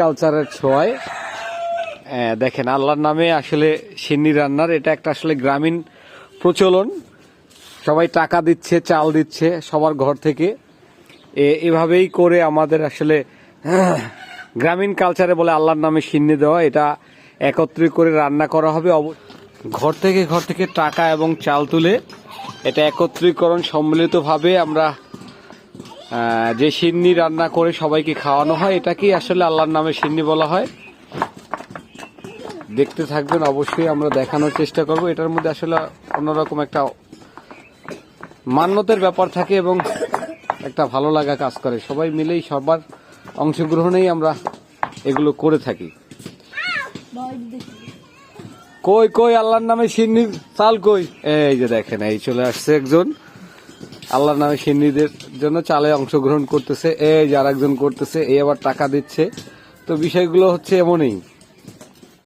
কালচারের ছোঁয়ায় দেখেন, আল্লাহর নামে আসলে সিন্নি রান্নার, এটা একটা আসলে গ্রামীণ প্রচলন। সবাই টাকা দিচ্ছে, চাল দিচ্ছে সবার ঘর থেকে। এভাবেই করে আমাদের আসলে গ্রামীণ কালচারে বলে আল্লাহর নামে সিন্নি দেওয়া, এটা একত্রিত করে রান্না করা হবে। ঘর থেকে ঘর থেকে টাকা এবং চাল তুলে এটা একত্রীকরণ সম্মিলিতভাবে আমরা যে সিন্নি রান্না করে সবাইকে খাওয়ানো হয় এটাকেই আসলে আল্লাহর নামে সিন্নি বলা হয়? দেখতে থাকবেন, অবশ্যই আমরা দেখানোর চেষ্টা করব। এটার মধ্যে আসলে অন্যরকম একটা মান্যতের ব্যাপার থাকে এবং একটা ভালো লাগা কাজ করে। সবাই মিলেই সবার অংশগ্রহণেই আমরা এগুলো করে থাকি। কই কই, আল্লাহর নামে সিন্নি চাল কই? এই যে দেখেন, এই চলে আসছে একজন। আল্লাহর নামে সিন্নিদের জন্য চালে অংশগ্রহণ করতেছে, এই যে আরেকজন করতেছে এ আবার টাকা দিচ্ছে। তো বিষয়গুলো হচ্ছে এমনই।